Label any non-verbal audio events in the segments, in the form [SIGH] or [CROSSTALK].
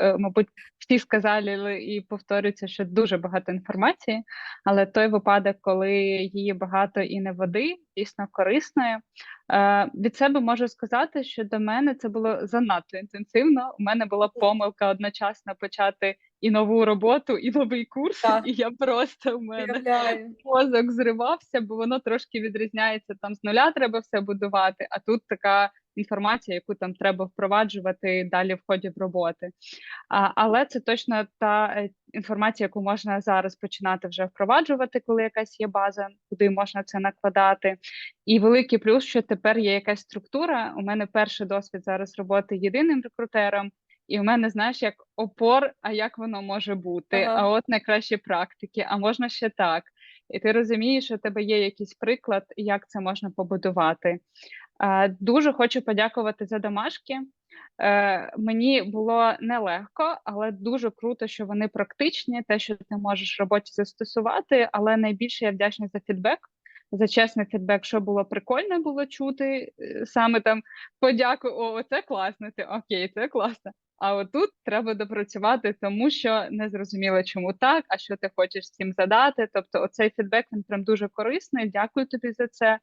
е, мабуть, всі сказали і повторюється, що дуже багато інформації, але той випадок, коли її багато і не води, дійсно корисною. Е, Від себе можу сказати, що до мене це було занадто інтенсивно. У мене була помилка одночасно почати і нову роботу, і новий курс, Так. і я просто в мене мозок зривався, бо воно трошки відрізняється. Там з нуля треба все будувати, а тут така інформація, яку там треба впроваджувати далі в ході роботи. А, але це точно та е, інформація, яку можна зараз починати вже впроваджувати, коли якась є база, куди можна це накладати. І великий плюс, що тепер є якась структура. У мене перший досвід зараз роботи єдиним рекрутером. І у мене, знаєш, як опор, а як воно може бути? Ага. А от найкращі практики, а можна ще так. І ти розумієш, що у тебе є якийсь приклад, як це можна побудувати. Е, Дуже хочу подякувати за домашки. Е, Мені було нелегко, але дуже круто, що вони практичні, те, що ти можеш в роботі застосувати. Але найбільше я вдячна за фідбек, за чесний фідбек, що було прикольно було чути. е, Саме там подяку, о, це класно, ти окей, це класно. А отут треба допрацювати, тому що не зрозуміло, чому так, а що ти хочеш з цим задати. Тобто, оцей фідбек він прям дуже корисний. Дякую тобі за це.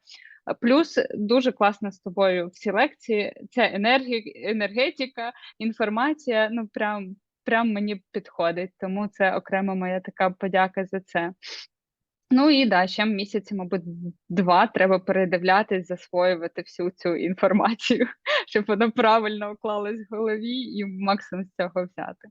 Плюс дуже класно з тобою всі лекції. Ця енергія, енергетика, інформація. Ну прям прям мені підходить. Тому це окрема моя така подяка за це. Ну і да, ще місяці, мабуть, два треба передивлятись, засвоювати всю цю інформацію, [LAUGHS] щоб вона правильно уклалась в голові і максимум з цього взяти.